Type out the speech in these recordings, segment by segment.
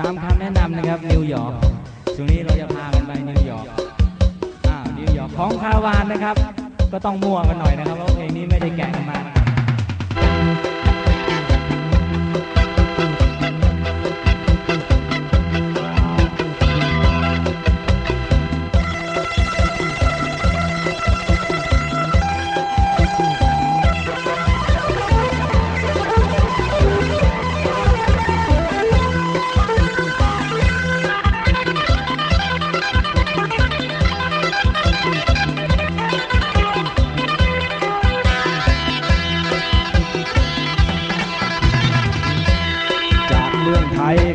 ตามคำแนะนำนะครับนิวยอร์กช่วงนี้เราจะพากันไปนิวยอร์กอ่านิวยอร์กของคาราวานนะครับ ก็ต้องมั่วกันหน่อยนะครับเพราะเพลงนี้ไม่ได้แกะกันมา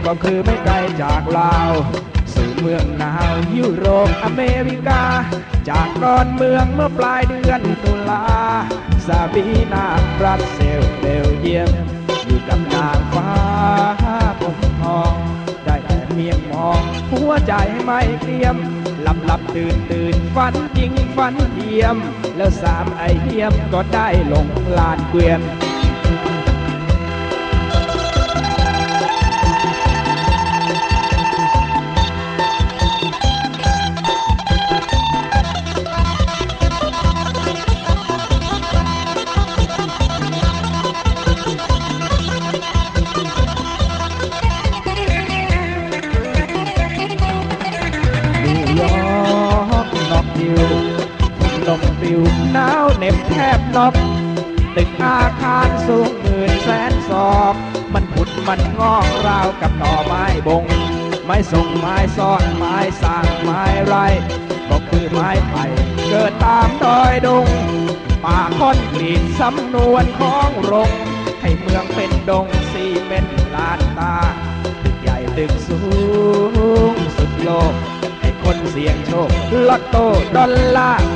ก็คือไม่ไกลจากลาว สู่เมืองหนาวยุโรปอเมริกา จากดอนเมืองเมื่อปลายเดือนตุลาซาบีนาบรัสเซลเบลเยียม อยู่กับนางฟ้าผมทอง ได้แต่เพียงมอง หัวใจไม่เตรียมหลับหลับตื่นตื่นฝันจริงฝันเทียม แล้วสามไอเทียมก็ได้ลงลานเกวียนิวลมปิวหนาวเหน็บแทบนอกตึกอาคารสูงหมื่นแสนศอก มันผุดมันงอกราวกับหน่อไม้บง ไม้ส่งไม้ซ่อนไม้สร้างไม้ไรก็คือไม้ไผ่เกิดตามดอยดง ป่าคอนกรีตสำนวนของรง ให้เมืองเป็นดงซีเมนลานตา ตึกใหญ่ตึกสูงสุดโลก ให้คนเสี่ยงโชค ลอตโต้ดอลลาร์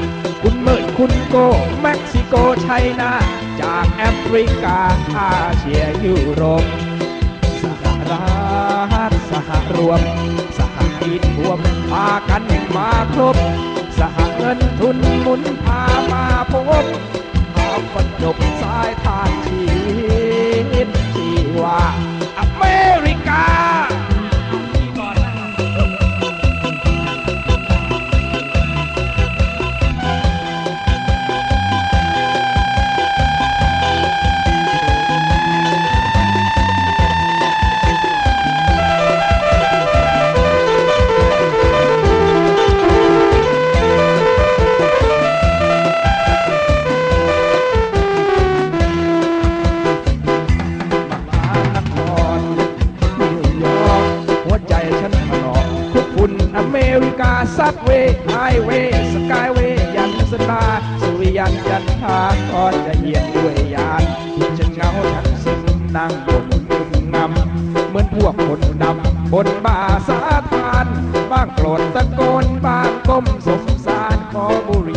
คุณเมืดคุณโกเม็กซิโกไชน่าจากแอฟริกาอาเซียยุโรปสหรัฐสหรวม สหกิจรวมพากันมาครบ สหเงินทุนหมุนพามาพบพาคนจบสายาซับเวย์ไฮเวสกายเวยันสนาสุริยันยันทาก็จะเหยียบด้วยยานจะเงาทั้งสิ้นั่งบนมึงงำเหมือนพวกคนดำบนบ่าสาทาน บ้างโกรธตะโกนบ้างก้มสมสารขอบุรี